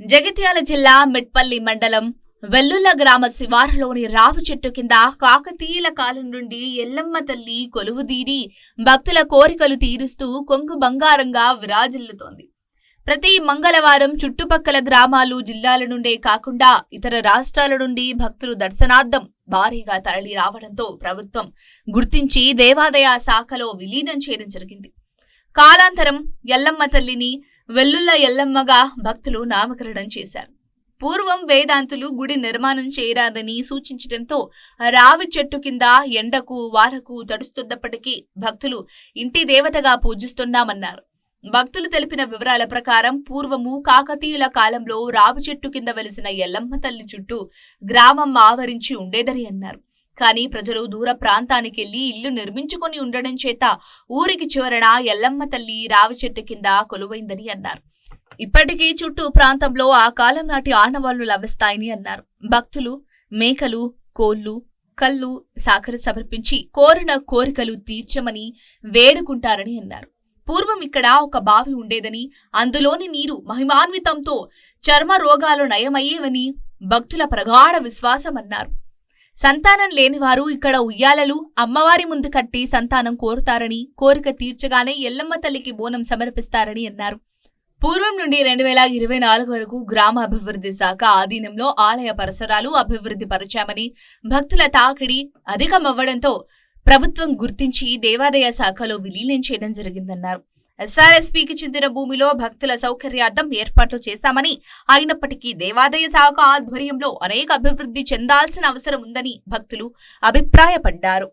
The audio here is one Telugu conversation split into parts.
జగిత్యాల జిల్లా మిట్పల్లి మండలం వెల్లుల్ల గ్రామ శివారులోని రావి చెట్టు కింద కాకతీయుల కాలం నుండి ఎల్లమ్మ తల్లి కొలువుదీరి భక్తుల కోరికలు తీరుస్తూ కొంగు బంగారంగా విరాజిల్లుతోంది. ప్రతి మంగళవారం చుట్టుపక్కల గ్రామాలు జిల్లాల నుండే కాకుండా ఇతర రాష్ట్రాల నుండి భక్తులు దర్శనార్థం భారీగా తరలి రావడంతో ప్రభుత్వం గుర్తించి దేవాదాయ శాఖలో విలీనం చేయడం జరిగింది. కాలాంతరం ఎల్లమ్మ తల్లిని వెల్లుల్ల ఎల్లమ్మగా భక్తులు నామకరణం చేశారు. పూర్వం వేదాంతులు గుడి నిర్మాణం చేయరాదని సూచించడంతో రావి చెట్టు కింద ఎండకు వాలకు తడుస్తున్నప్పటికీ భక్తులు ఇంటి దేవతగా పూజిస్తున్నామన్నారు. భక్తులు తెలిపిన వివరాల ప్రకారం పూర్వము కాకతీయుల కాలంలో రావి చెట్టు కింద వెలిసిన ఎల్లమ్మ తల్లి చుట్టూ గ్రామం ఆవరించి ఉండేదని అన్నారు. కానీ ప్రజలు దూర ప్రాంతానికెళ్ళి ఇల్లు నిర్మించుకొని ఉండడం చేత ఊరికి చివరన ఎల్లమ్మ తల్లి రావి చెట్టు కింద కొలువైందని అన్నారు. ఇప్పటికీ చుట్టూ ప్రాంతంలో ఆ కాలం నాటి ఆనవాళ్ళు లభిస్తాయని అన్నారు. భక్తులు మేకలు కోళ్ళు కళ్ళు సాకర సమర్పించి కోరిన కోరికలు తీర్చమని వేడుకుంటారని అన్నారు. పూర్వం ఇక్కడ ఒక బావి ఉండేదని అందులోని నీరు మహిమాన్వితంతో చర్మ రోగాలు నయమయ్యేవని భక్తుల ప్రగాఢ విశ్వాసం అన్నారు సంతానం లేనివారు ఇక్కడ ఉయ్యాలలు అమ్మవారి ముందు కట్టి సంతానం కోరుతారని కోరిక తీర్చగానే ఎల్లమ్మ తల్లికి బోనం సమర్పిస్తారని అన్నారు. పూర్వం నుండి రెండు వేల ఇరవై నాలుగు వరకు గ్రామ అభివృద్ధి శాఖ ఆధీనంలో ఆలయ పరిసరాలు అభివృద్ధి పరిచామని భక్తుల తాకిడి అధికమవ్వడంతో ప్రభుత్వం గుర్తించి దేవాదాయ శాఖలో విలీనం చేయడం జరిగిందన్నారు. ఎస్ఆర్ఎస్పీకి చెందిన భూమిలో భక్తుల సౌకర్యార్థం ఏర్పాట్లు చేశామని అయినప్పటికీ దేవాదాయ శాఖ ఆధ్వర్యంలో అనేక అభివృద్ధి చెందాల్సిన అవసరం ఉందని భక్తులు అభిప్రాయపడ్డారు.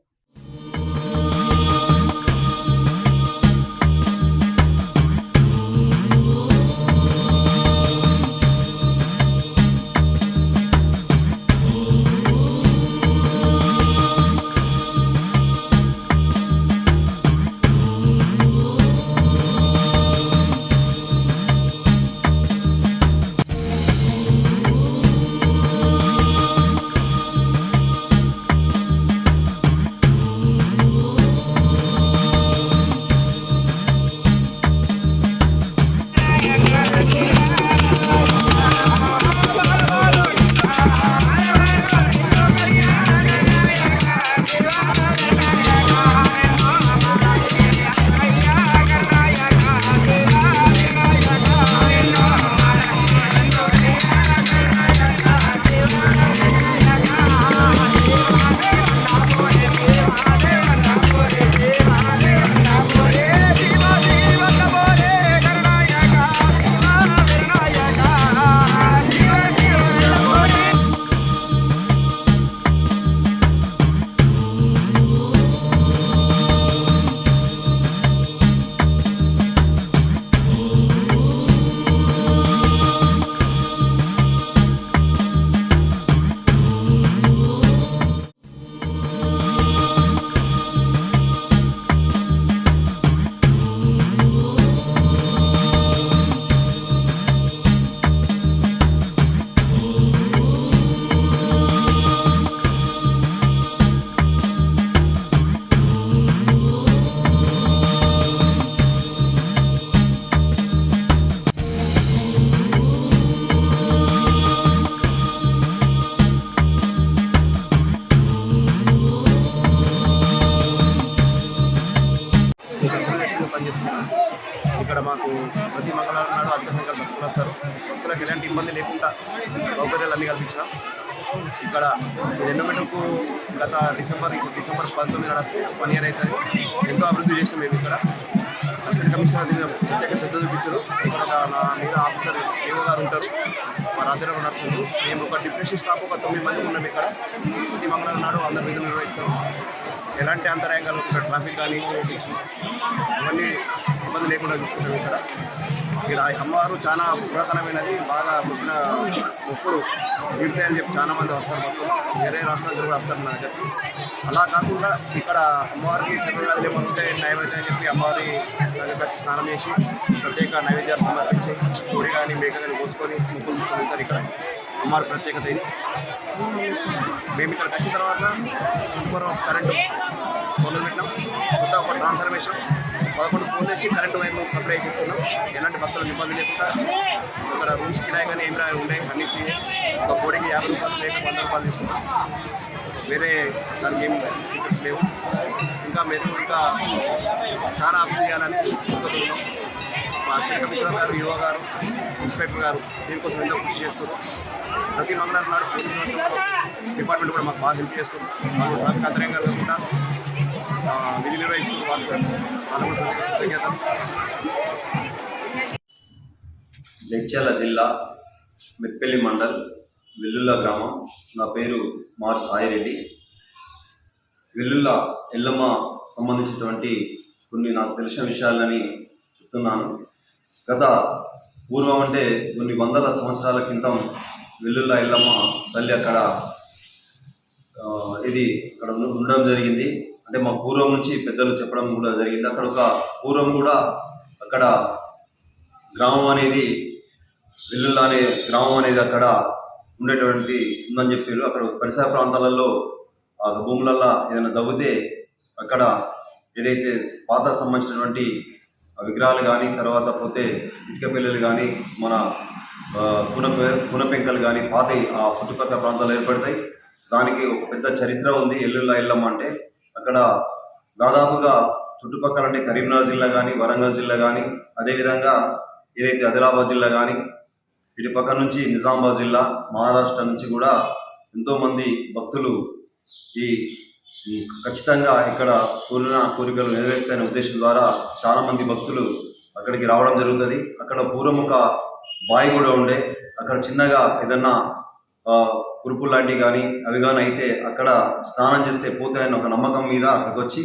ఇక్కడ మాకు ప్రతి మంగళవారం నాడు అధిక సంఖ్యలో భక్తులు వస్తారు. భక్తులకు ఎలాంటి ఇబ్బంది లేకుండా సౌకర్యాలు అన్ని కల్పించినాం ఇక్కడ ఎండోమెంట్కు గత డిసెంబర్ డిసెంబర్ పంతొమ్మిది నడిస్తే వన్ ఇయర్ అవుతుంది. ఎంతో అభివృద్ధి చేసినాం మేము ఇక్కడ. కమిషనర్ మీద ప్రత్యేక శ్రద్ధ చూపించారు. ఇక్కడ నా మీద ఆఫీసర్ ఏవో గారు ఉంటారు. మా రాజ్యాంగం నడుస్తుంది మేము ఒక డిప్రెషన్ స్టాఫ్ ఒక తొమ్మిది మంది ఉన్నాం ఇక్కడ. ప్రతి మంగళవారం నాడు అందరి విధులు నిర్వహిస్తాం. ఎలాంటి అంతరాయంగాలు ఇక్కడ ట్రాఫిక్ కానీ ఇవన్నీ ఇబ్బంది లేకుండా చూసుకుంటాం ఇక్కడ. ఇక్కడ అమ్మవారు చాలా పురాతనమైనది బాగా పుట్టిన మొక్కులు తీర్థాయని చెప్పి చాలా మంది వస్తారు మొత్తం. వేరే రాష్ట్రాలు కూడా వస్తారు నాకు చెప్పి అలా కాకుండా ఇక్కడ అమ్మవారికి చంద్రవ్యాధులు ఏమైనా ఉంటే నైవేద్యం అని చెప్పి అమ్మవారి స్నానం చేసి ప్రత్యేక నైవేద్యాలు సమర్పించి కోడి కానీ మేక కోసుకొని ముక్కులు తీసుకొని వెళ్తారు ఇక్కడ. అమ్మవారి ప్రత్యేకత ఇది. మేము ఇక్కడికి వచ్చిన తర్వాత సూపర్ కరెంటు మొదలు పెట్టినాం. కొత్త ఒక ట్రాన్స్ఫర్మేషన్ పదకొండు ఫోన్ చేసి కరెంటు వైపు సప్లై చేస్తున్నాం. ఎలాంటి భక్తులు ఇబ్బంది లేకుండా ఇక్కడ రూమ్స్ కిరాయి కానీ ఏమి ఉండే అన్ని ఒక కోడికి యాభై రూపాయలు లేక వంద రూపాయలు తీసుకుంటాం వేరే దానికి ఏం ఫీచర్స్ లేవు. ఇంకా మేము ఇంకా చాలా అభివృద్ధి చేయాలని కోరుకుంటున్నాం. అసిస్టెంట్ కమిషనర్ గారు యువ గారు ఇన్స్పెక్టర్ గారు దీనికోసం ఎంతో కృషి చేస్తున్నారు. ప్రతి మంగళవారం నాడు డిపార్ట్మెంట్ కూడా మాకు బాగా హెల్ప్ చేస్తుంది. వాళ్ళు సహకారంగా కాకుండా ఆ, విధి నిర్వహిస్తూ వాళ్ళు వాళ్ళు జగిత్యాల జిల్లా మెట్పల్లి మండల్ వెల్లుల్ల గ్రామం. నా పేరు మార్ సాయిరెడ్డి. వెల్లుల్ల ఎల్లమ్మ సంబంధించినటువంటి కొన్ని నాకు తెలిసిన విషయాలని చెప్తున్నాను. గత పూర్వం అంటే కొన్ని వందల సంవత్సరాల క్రితం వెల్లుల్ల ఇల్లమ్మ తల్లి అక్కడ ఇది అక్కడ ఉండడం జరిగింది. అంటే మా పూర్వం నుంచి పెద్దలు చెప్పడం కూడా జరిగింది. అక్కడ ఒక పూర్వం కూడా అక్కడ గ్రామం అనేది వెల్లుల్లా అనే గ్రామం అనేది అక్కడ ఉండేటువంటి ఉందని చెప్పారు. అక్కడ పరిసర ప్రాంతాలలో ఆ భూములల్లో ఏదైనా దవ్వితే అక్కడ ఏదైతే పాత సంబంధించినటువంటి విగ్రహాలు కానీ తర్వాత పోతే ఇటుక పిల్లలు కానీ మన పునపె పున పునపెంకలు కానీ పాత ఆ చుట్టుపక్కల ప్రాంతాలు ఏర్పడతాయి. దానికి ఒక పెద్ద చరిత్ర ఉంది ఎల్లుల్లా ఎల్లమ్మ అంటే. అక్కడ దాదాపుగా చుట్టుపక్కల అంటే కరీంనగర్ జిల్లా కానీ వరంగల్ జిల్లా కానీ అదేవిధంగా ఏదైతే ఆదిలాబాద్ జిల్లా కానీ ఇటు పక్క నుంచి నిజామాబాద్ జిల్లా మహారాష్ట్ర నుంచి కూడా ఎంతోమంది భక్తులు ఈ ఖచ్చితంగా ఇక్కడ కోరిన కోరికలు నెరవేరుస్తాయనే ఉద్దేశం ద్వారా చాలామంది భక్తులు అక్కడికి రావడం జరుగుతుంది. అక్కడ పూర్వం ఒక బావి కూడా ఉండే. అక్కడ చిన్నగా ఏదన్నా కురుపులు లాంటివి కానీ అవి కానీ అయితే అక్కడ స్నానం చేస్తే పోతాయని ఒక నమ్మకం మీద అక్కడికి వచ్చి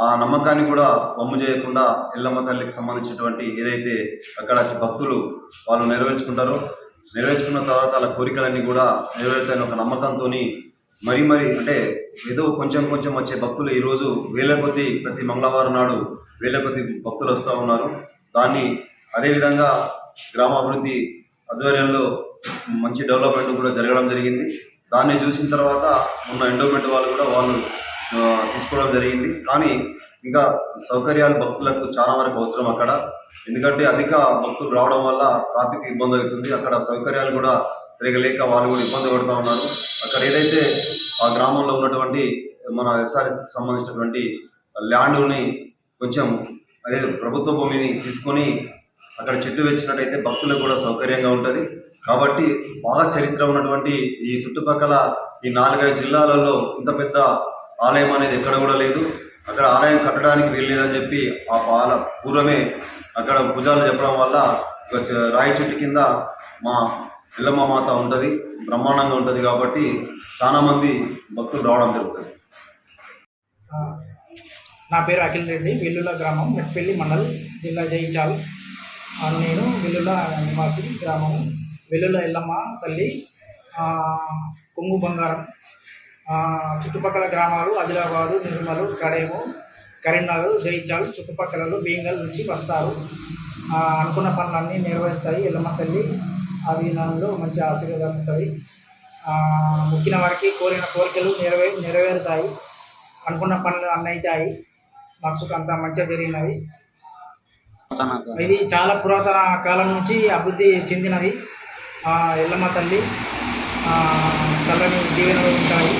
ఆ నమ్మకాన్ని కూడా వమ్ము చేయకుండా ఎల్లమ్మ తల్లికి సంబంధించినటువంటి ఏదైతే అక్కడ వచ్చి భక్తులు వాళ్ళు నెరవేర్చుకుంటారో నెరవేర్చుకున్న తర్వాత వాళ్ళ కోరికలన్నీ కూడా నెరవేరుతాయని ఒక నమ్మకంతో మరి మరి అంటే ఏదో కొంచెం కొంచెం వచ్చే భక్తులు ఈరోజు వేల కొద్ది ప్రతి మంగళవారం నాడు వేల కొద్ది భక్తులు వస్తూ ఉన్నారు. దాన్ని అదేవిధంగా గ్రామాభివృద్ధి ఆధ్వర్యంలో మంచి డెవలప్మెంట్ కూడా జరగడం జరిగింది. దాన్ని చూసిన తర్వాత ఉన్న ఎండోమెంట్ వాళ్ళు కూడా వాళ్ళు తీసుకోవడం జరిగింది. కానీ ఇంకా సౌకర్యాలు భక్తులకు చాలా వరకు అవసరం అక్కడ. ఎందుకంటే అధిక భక్తులు రావడం వల్ల ట్రాఫిక్ ఇబ్బంది అవుతుంది. అక్కడ సౌకర్యాలు కూడా సరిగా లేక వాళ్ళు కూడా ఇబ్బంది పడుతూ ఉన్నారు. అక్కడ ఏదైతే ఆ గ్రామంలో ఉన్నటువంటి మన ఎస్ఆర్ఎస్ సంబంధించినటువంటి ల్యాండ్ని కొంచెం అదే ప్రభుత్వ భూమిని తీసుకొని అక్కడ చెట్టు వేసినట్టయితే భక్తులకు కూడా సౌకర్యంగా ఉంటుంది. కాబట్టి బాగా చరిత్ర ఉన్నటువంటి ఈ చుట్టుపక్కల ఈ నాలుగైదు జిల్లాలలో ఇంత పెద్ద ఆలయం అనేది ఎక్కడ కూడా లేదు. అక్కడ ఆలయం కట్టడానికి వీల్లేదని చెప్పి ఆ పాల పూర్వమే అక్కడ భుజాలు చెప్పడం వల్ల రాయి చెట్టు కింద మా ఎల్లమ్మ మాత ఉంటుంది బ్రహ్మాండంగా ఉంటుంది కాబట్టి చాలామంది భక్తులు రావడం జరుగుతుంది. నా పేరు అఖిల్ రెడ్డి వెల్లుల గ్రామం మెట్పల్లి మండల్ జిల్లా జయించాలి. నేను వెల్లుల నివాసి గ్రామం వెల్లుల ఎల్లమ్మ తల్లి కొంగు బంగారం. చుట్టుపక్కల గ్రామాలు ఆదిలాబాదు నిర్మలు కడేము కరీంనగర్ జైచాల్ చుట్టుపక్కలలో బీంగల్ నుంచి వస్తారు. అనుకున్న పనులన్నీ నెరవేరుతాయి. ఎల్లమ్మ తల్లి అధీనంలో మంచి ఆశీర్వాదం ఉంటుంది మొక్కిన వారికి కోరిన కోరికలు నెరవే నెరవేరుతాయి. అనుకున్న పనులు అన్నీ అవుతాయి మనసుకు అంత మంచిగా జరిగినవి ఇది చాలా పురాతన కాలం నుంచి అభివృద్ధి చెందినది. ఎల్లమ్మ తల్లి చల్లని దీవెనలు ఉంటాయి.